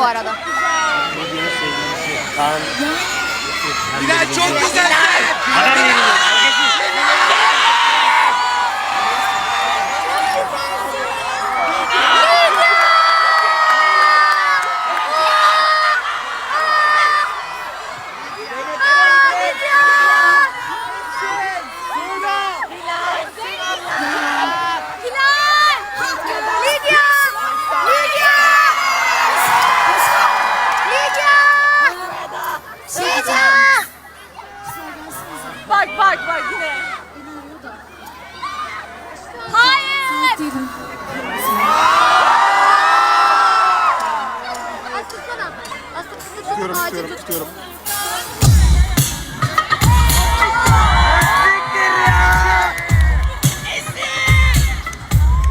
bu arada. Kaan. Bilal çok güzel. Bak bak bak yine. Hayır! Tutuyorum tutuyorum tut. tutuyorum.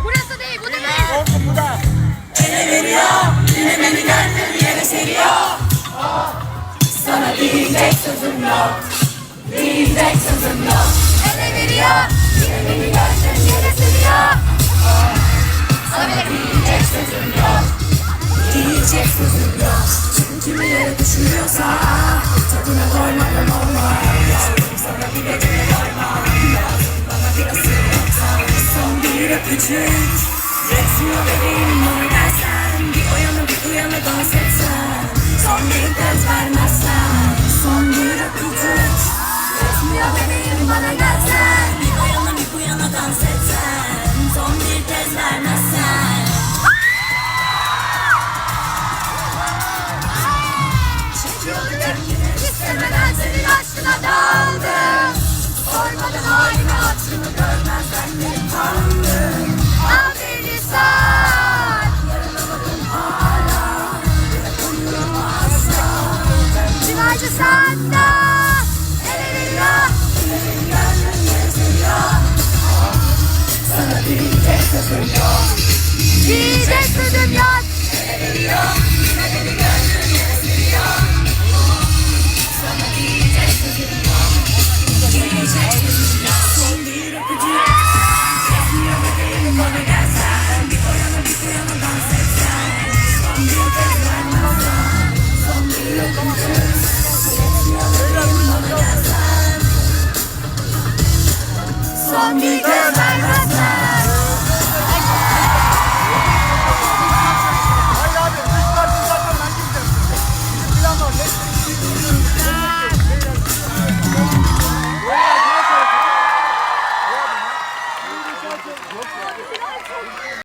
Burası değil, bu değil. Olsun bu da. Ele veriyor. Yine beni gördün, yere sürüyor. Alabilirim. Diyecek sözüm yok Çünkü bir yere düşmüyorsa Tadına Sana bir gece Lazım bana bir ısır yoksa Son bir öpücük Yetmiyor bebeğim bana aşkına daldım. Sormadım halimi hatırımı görmezden tanıdım. Al beni sar. Yaralamadım hala. Bırakamıyorum asla. Cimacı seriyor. Sana diyecek sözüm yok. Diyecek sözüm yok. 嗯。